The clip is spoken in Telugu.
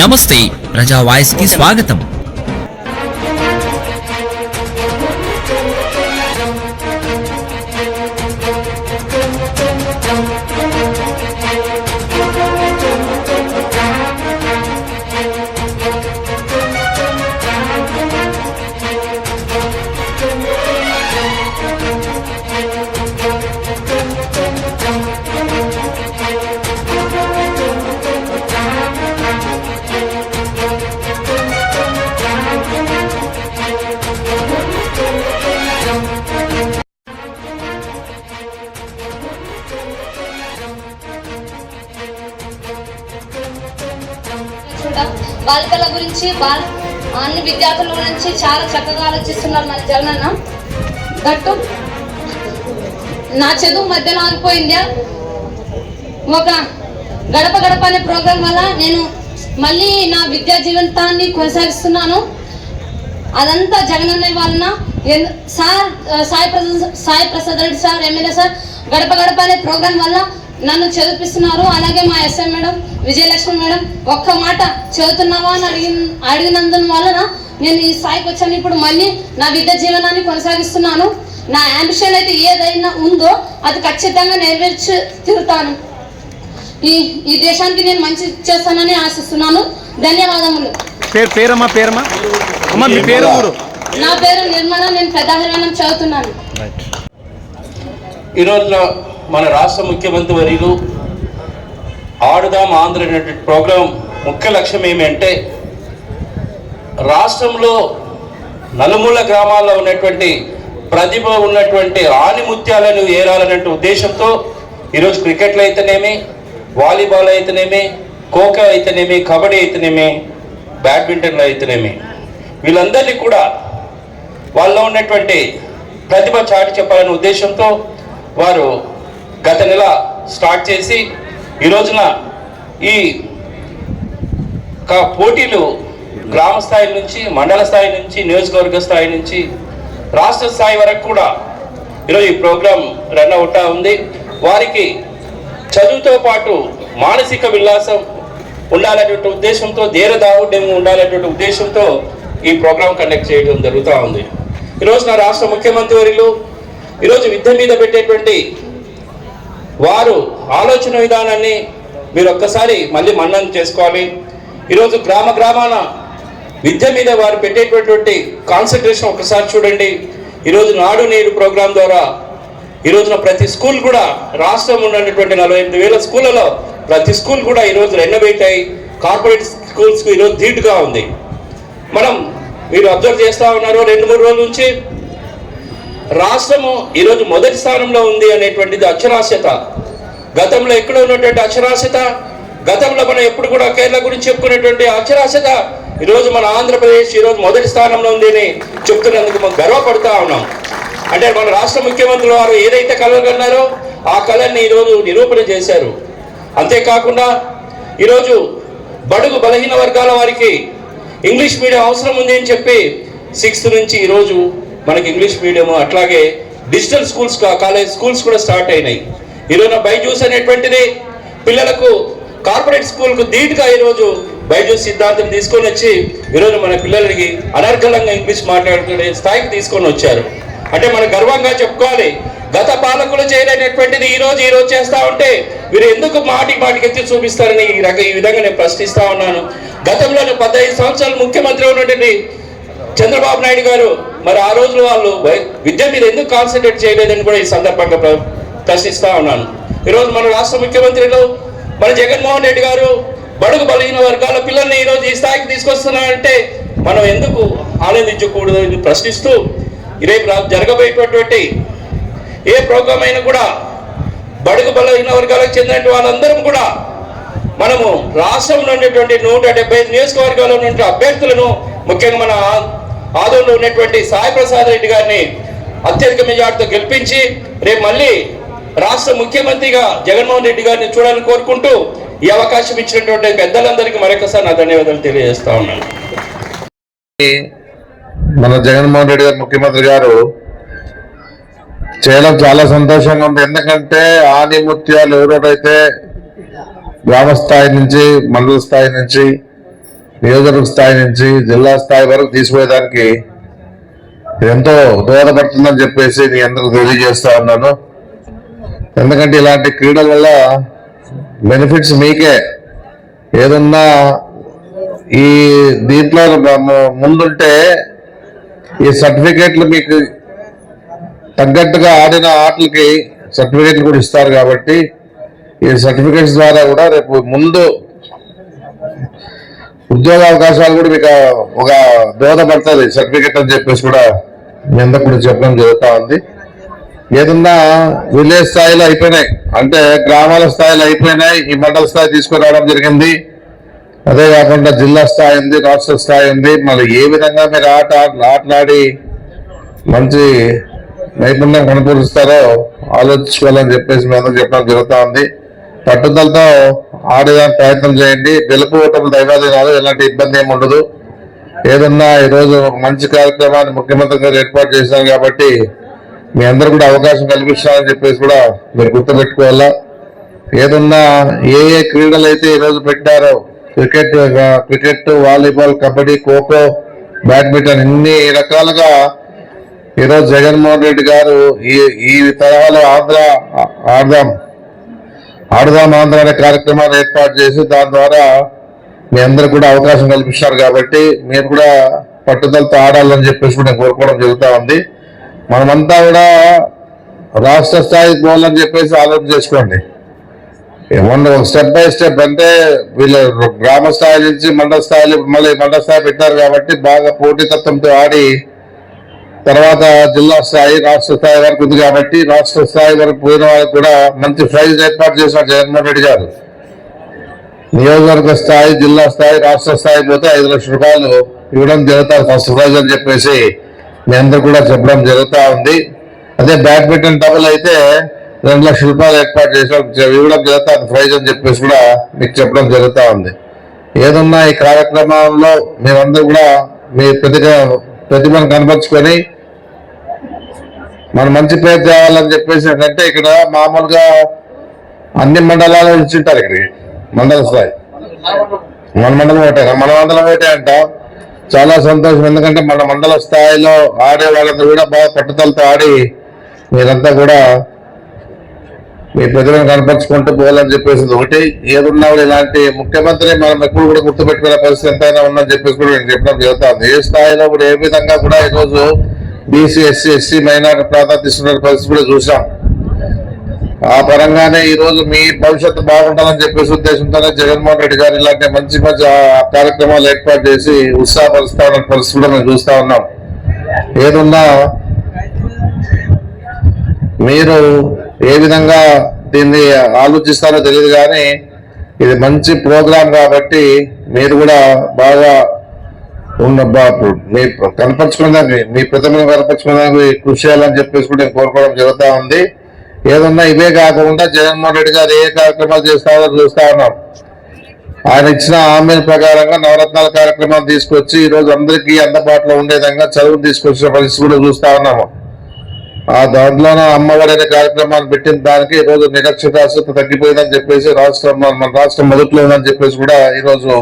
నమస్తే ప్రజా వాయిస్కి స్వాగతం. బాలికల గురించి అన్ని విద్యార్థుల గురించి చాలా చక్కగా ఆలోచిస్తున్నారు మన జగనన్న. గట్టు నా చదువు మధ్యలో ఆగిపోయింది. ఒక గడప గడప అనే ప్రోగ్రాం వల్ల నేను మళ్ళీ నా విద్యా జీవితాన్ని కొనసాగిస్తున్నాను. అదంతా జగనన్న వలన. ఎన్- sir Sai Prasad Sai Prasad Reddy sir MLA sir గడప గడప అనే ప్రోగ్రాం వల్ల నన్ను చదివిపిస్తున్నారు. అలాగే మా ఎస్ఎం మేడం విజయలక్ష్మి మేడం ఒక్క మాట చదువుతున్నావా అని అడిగిన అడిగినందున వలన నేను ఈ స్థాయికి వచ్చాను. ఇప్పుడు మళ్ళీ నా విద్యా జీవనాన్ని కొనసాగిస్తున్నాను. నా అంబిషన్ అయితే ఏదైనా ఉందో అది ఖచ్చితంగా నెరవేర్చి తిరుగుతాను ఈ ఈ దేశానికి నేను మంచి చేస్తానని ఆశిస్తున్నాను. ధన్యవాదములు. పేరు పేరమ్మా పేరమ్మా. అమ్మ మీ పేరు ఊరు? నా పేరు నిర్మల. నేను పెద్ద చదువుతున్నాను. ఈ రోజున మన రాష్ట్ర ముఖ్యమంత్రి వర్యులు ఆడుదాం ఆంధ్ర అనేటువంటి ప్రోగ్రాం ముఖ్య లక్ష్యం ఏమంటే రాష్ట్రంలో నలుమూల గ్రామాల్లో ఉన్నటువంటి ప్రతిభ ఉన్నటువంటి ఆణిముత్యాలను ఏరాలనే ఉద్దేశంతో ఈరోజు క్రికెట్లో అయితేనేమి వాలీబాల్ అయితేనేమి ఖోఖో అయితేనేమి కబడ్డీ అయితేనేమి బ్యాడ్మింటన్లో అయితేనేమి. వీళ్ళందరినీ కూడా వాళ్ళలో ఉన్నటువంటి ప్రతిభ చాటి చెప్పాలనే ఉద్దేశంతో వారు గత నెల స్టార్ట్ చేసి ఈ రోజున ఈ పోటీలు గ్రామ స్థాయి నుంచి మండల స్థాయి నుంచి నియోజకవర్గ స్థాయి నుంచి రాష్ట్ర స్థాయి వరకు కూడా ఈరోజు ఈ ప్రోగ్రాం రన్ అవుతా ఉంది. వారికి చదువుతో పాటు మానసిక విలాసం ఉండాలనేటువంటి ఉద్దేశంతో ధీరదావుడ్యం ఉండాలనేటువంటి ఉద్దేశంతో ఈ ప్రోగ్రాం కండక్ట్ చేయడం జరుగుతూ ఉంది. ఈరోజు నా రాష్ట్ర ముఖ్యమంత్రి వర్యులు ఈరోజు విద్య మీద పెట్టేటువంటి వారు ఆలోచన విధానాన్ని మీరు ఒక్కసారి మళ్ళీ మన్నం చేసుకోవాలి. ఈరోజు గ్రామ గ్రామాన విద్య మీద వారు పెట్టేటటువంటి కాన్సన్ట్రేషన్ ఒకసారి చూడండి. ఈరోజు నాడు నేడు ప్రోగ్రాం ద్వారా ఈరోజున ప్రతి స్కూల్ కూడా రాష్ట్రం ఉన్నటువంటి నలభై ఎనిమిది వేల స్కూళ్ళలో ప్రతి స్కూల్ కూడా ఈరోజు రెనోవేట్ అయ్యి కార్పొరేట్ స్కూల్స్కు ఈరోజు ధీటుగా ఉంది. మనం మీరు అబ్జర్వ్ చేస్తూ ఉన్నారు రెండు మూడు రోజుల నుంచి. రాష్ట్రము ఈరోజు మొదటి స్థానంలో ఉంది అనేటువంటిది అక్షరాస్యత గతంలో ఎక్కడ ఉన్నటువంటి అక్షరాస్యత గతంలో మనం ఎప్పుడు కూడా కేరళ గురించి చెప్పుకునేటువంటి అక్షరాస్యత ఈరోజు మన ఆంధ్రప్రదేశ్ ఈరోజు మొదటి స్థానంలో ఉంది అని చెప్తున్నందుకు మనం గర్వపడుతూ ఉన్నాం. అంటే మన రాష్ట్ర ముఖ్యమంత్రులు వారు ఏదైతే కలలు కన్నారో ఆ కళని ఈరోజు నిరూపణ చేశారు. అంతేకాకుండా ఈరోజు బడుగు బలహీన వర్గాల వారికి ఇంగ్లీష్ మీడియం అవసరం ఉంది అని చెప్పి సిక్స్త్ నుంచి ఈరోజు మనకి ఇంగ్లీష్ మీడియం అట్లాగే డిజిటల్ స్కూల్స్ కాలేజ్ స్కూల్స్ కూడా స్టార్ట్ అయినాయి. ఈరోజు బైజూస్ అనేటువంటిది పిల్లలకు కార్పొరేట్ స్కూల్కు ధీటుగా ఈరోజు బైజూస్ సిద్ధాంతం తీసుకొని వచ్చి ఈరోజు మన పిల్లలకి అనర్గళంగా ఇంగ్లీష్ మాట్లాడుకునే స్థాయికి తీసుకొని వచ్చారు. అంటే మనం గర్వంగా చెప్పుకోవాలి. గత పాలకులు చేయలేనటువంటిది ఈ రోజు ఈ రోజు చేస్తా ఉంటే మీరు ఎందుకు మాటికి మాటికి ఎత్తి చూపిస్తారని ఈ రక ఈ విధంగా నేను ప్రశ్నిస్తా ఉన్నాను. గతంలో పదహైదు సంవత్సరాలు ముఖ్యమంత్రి ఉన్నటువంటి చంద్రబాబు నాయుడు గారు మరి ఆ రోజులు వాళ్ళు విద్య మీద ఎందుకు కాన్సన్ట్రేట్ చేయలేదని కూడా ఈ సందర్భంగా ప్రశ్నిస్తా ఉన్నాను. ఈరోజు మన రాష్ట్ర ముఖ్యమంత్రిలో మన జగన్మోహన్ రెడ్డి గారు బడుగు బలహీన వర్గాల పిల్లల్ని ఈరోజు ఈ స్థాయికి తీసుకొస్తున్నారంటే మనం ఎందుకు ఆనందించకూడదు అని ప్రశ్నిస్తూ రేపు రా- జరగబోయేటటువంటి ఏ ప్రోగ్రామ్ అయినా కూడా బడుగు బలహీన వర్గాలకు చెందిన వాళ్ళందరం కూడా మనము రాష్ట్రంలో ఉన్నటువంటి నూట డెబ్బై ఐదు నియోజకవర్గాల్లో ఉన్నటువంటి అభ్యర్థులను ముఖ్యంగా మన ఆ- ఆదోళనలో ఉన్నటువంటి సాయి ప్రసాద్ రెడ్డి గారిని అత్యధిక మెజార్టీతో గెలిపించి రేపు మళ్ళీ రాష్ట్ర ముఖ్యమంత్రిగా జగన్మోహన్ రెడ్డి గారిని చూడాలని కోరుకుంటూ ఈ అవకాశం ఇచ్చినటువంటి పెద్దలందరికీ మరొకసారి నా ధన్యవాదాలు తెలియజేస్తా ఉన్నాను. మన జగన్మోహన్ రెడ్డి గారు ముఖ్యమంత్రి గారు చేయడం చాలా సంతోషంగా ఉంది. ఎందుకంటే ఆనిముత్యాలు ఎవరోడైతే గ్రామ స్థాయి నుంచి మండల స్థాయి నుంచి నియోజకవర్గ స్థాయి నుంచి జిల్లా స్థాయి వరకు తీసుకుపోయేదానికి ఎంతో దోహదపడుతుందని చెప్పేసి నేను అందరికి తెలియజేస్తా ఉన్నాను. ఎందుకంటే ఇలాంటి క్రీడల వల్ల బెనిఫిట్స్ మీకే. ఏదన్నా ఈ దీంట్లో ముందుంటే ఈ సర్టిఫికేట్లు మీకు తగ్గట్టుగా ఆడిన ఆటలకి సర్టిఫికేట్లు కూడా ఇస్తారు కాబట్టి ఈ సర్టిఫికేట్స్ ద్వారా కూడా రేపు ముందు ఉద్యోగ అవకాశాలు కూడా మీకు ఒక దోహదపడుతుంది సర్టిఫికేట్ అని చెప్పేసి కూడా మీ అందరికి కూడా చెప్పడం జరుగుతూ ఉంది. ఏదన్నా విలేజ్ స్థాయిలో అయిపోయినాయి. అంటే గ్రామాల స్థాయిలో అయిపోయినాయి. ఈ మండల స్థాయి తీసుకురావడం జరిగింది. అదే కాకుండా జిల్లా స్థాయి ఉంది రాష్ట్ర స్థాయి ఉంది. మళ్ళీ ఏ విధంగా మీరు ఆట ఆటలాడి మంచి నైపుణ్యం కనపరుస్తారో ఆలోచించుకోవాలని చెప్పేసి మేము చెప్పడం జరుగుతూ ఉంది. పట్టుదలతో ఆడేదానికి ప్రయత్నం చేయండి. గెలుపు ఓటములు దైవాధీనాలు ఎలాంటి ఇబ్బంది ఏమి ఉండదు. ఏదన్నా ఈరోజు మంచి కార్యక్రమాన్ని ముఖ్యమంత్రి గారు ఏర్పాటు చేశారు కాబట్టి మీ అందరూ కూడా అవకాశం కల్పిస్తారని చెప్పేసి కూడా మీరు గుర్తుపెట్టుకోవాలా? ఏదన్నా ఏ ఏ క్రీడలు అయితే ఈరోజు పెట్టారో cricket cricket volleyball kabaddi kho kho badminton ఇన్ని రకాలుగా ఈరోజు జగన్మోహన్ రెడ్డి గారు ఈ ఈ తరహాలో ఆంధ్ర ఆడదాం ఆడదాం ఆంధ్ర అనే కార్యక్రమాన్ని ఏర్పాటు చేసి దాని ద్వారా మీ అందరు కూడా అవకాశం కల్పిస్తారు కాబట్టి మీరు కూడా పట్టుదలతో ఆడాలని చెప్పేసి కూడా నేను కోరుకోవడం జరుగుతూ ఉంది. మనమంతా కూడా రాష్ట్ర స్థాయికి పోవాలని చెప్పేసి ఆలోచన చేసుకోండి. ఏమన్నా ఒక స్టెప్ బై స్టెప్ అంటే వీళ్ళు గ్రామ స్థాయి నుంచి మండల స్థాయిలో మళ్ళీ మండల స్థాయి పెట్టారు కాబట్టి బాగా పోటీతత్వంతో ఆడి తర్వాత జిల్లా స్థాయి రాష్ట్ర స్థాయి వరకు ఉంది కాబట్టి రాష్ట్ర స్థాయి వరకు పోయిన వాళ్ళకి కూడా మంచి ప్రైజ్ ఏర్పాటు చేశారు జగన్మోహన్ రెడ్డి గారు. నియోజకవర్గ స్థాయి జిల్లా స్థాయి రాష్ట్ర స్థాయి పోతే ఐదు లక్షల రూపాయలు ఇవ్వడం జరుగుతారు ఫస్ట్ ప్రైజ్ అని చెప్పేసి మీ అందరు కూడా చెప్పడం జరుగుతూ ఉంది. అదే బ్యాడ్మింటన్ డబుల్ అయితే రెండు లక్షల రూపాయలు ఏర్పాటు చేసాం ఇవ్వడం జరుగుతుంది. ప్రైజ్ అని చెప్పేసి కూడా మీకు చెప్పడం జరుగుతూ ఉంది. ఏదన్నా ఈ కార్యక్రమంలో మీరందరూ కూడా మీ ప్రతిభ ప్రతిభను కనపరుచుకొని మన మంచి పేరు తేవాలని చెప్పేసి ఏంటంటే ఇక్కడ మామూలుగా అన్ని మండలాల నుంచి ఉంటారు ఇక్కడికి. మండల స్థాయి. మన మండలం ఒకటే మన మండలం ఒకటే అంట. చాలా సంతోషం. ఎందుకంటే మన మండల స్థాయిలో ఆడే వాళ్ళందరూ కూడా బాగా పట్టుదలతో ఆడి మీరంతా కూడా మీ ప్రజలను కనపరుచుకుంటూ పోవాలని చెప్పేసి ఒకటి. ఏదున్నా కూడా ఇలాంటి ముఖ్యమంత్రి మనం ఎప్పుడు కూడా గుర్తుపెట్టుకునే పరిస్థితి ఎంతైనా ఉందని చెప్పేసి కూడా నేను చెప్పడం జరుగుతుంది. ఏ స్థాయిలో కూడా ఏ విధంగా కూడా ఈరోజు బీసీ ఎస్సీ ఎస్సీ మైనార్టీ ప్రాధాన్యత ఇస్తున్న పరిస్థితి కూడా చూసాం. ఆ పరంగానే ఈ రోజు మీ భవిష్యత్తు బాగుండాలని చెప్పేసి ఉద్దేశంతోనే జగన్మోహన్ రెడ్డి గారు ఇలాంటి మంచి మంచి కార్యక్రమాలు ఏర్పాటు చేసి ఉత్సాహపరుస్తా ఉన్న మేము చూస్తా ఉన్నాం. ఏదున్నా మీరు ఏ విధంగా దీన్ని ఆలోచిస్తారో తెలియదు కానీ ఇది మంచి ప్రోగ్రాం కాబట్టి మీరు కూడా బాగా ఉన్న మీ కనపరుచుకోవడానికి మీ ప్రతిభను కనపరుచుకోవడానికి కృషి చేయాలని చెప్పేసి కూడా నేను కోరుకోవడం జరుగుతూ ఉంది. ఏదన్నా ఇవే కాకుండా జగన్మోహన్ రెడ్డి గారు ఏ కార్యక్రమాలు చేస్తారో చూస్తా ఉన్నాం. ఆయన ఇచ్చిన హామీల ప్రకారంగా నవరత్నాల కార్యక్రమాలు తీసుకొచ్చి ఈరోజు అందరికీ అందుబాటులో ఉండే విధంగా చదువు తీసుకొచ్చిన పరిస్థితి కూడా చూస్తా ఉన్నాము. ఆ దాంట్లోనే అమ్మఒడి అనే కార్యక్రమాన్ని పెట్టిన దానికి ఈరోజు నిరక్షరాస్యత తగ్గిపోయిందని చెప్పేసి రాష్ట్రం మన రాష్ట్రం మొదట్లో ఉందని చెప్పేసి కూడా ఈరోజు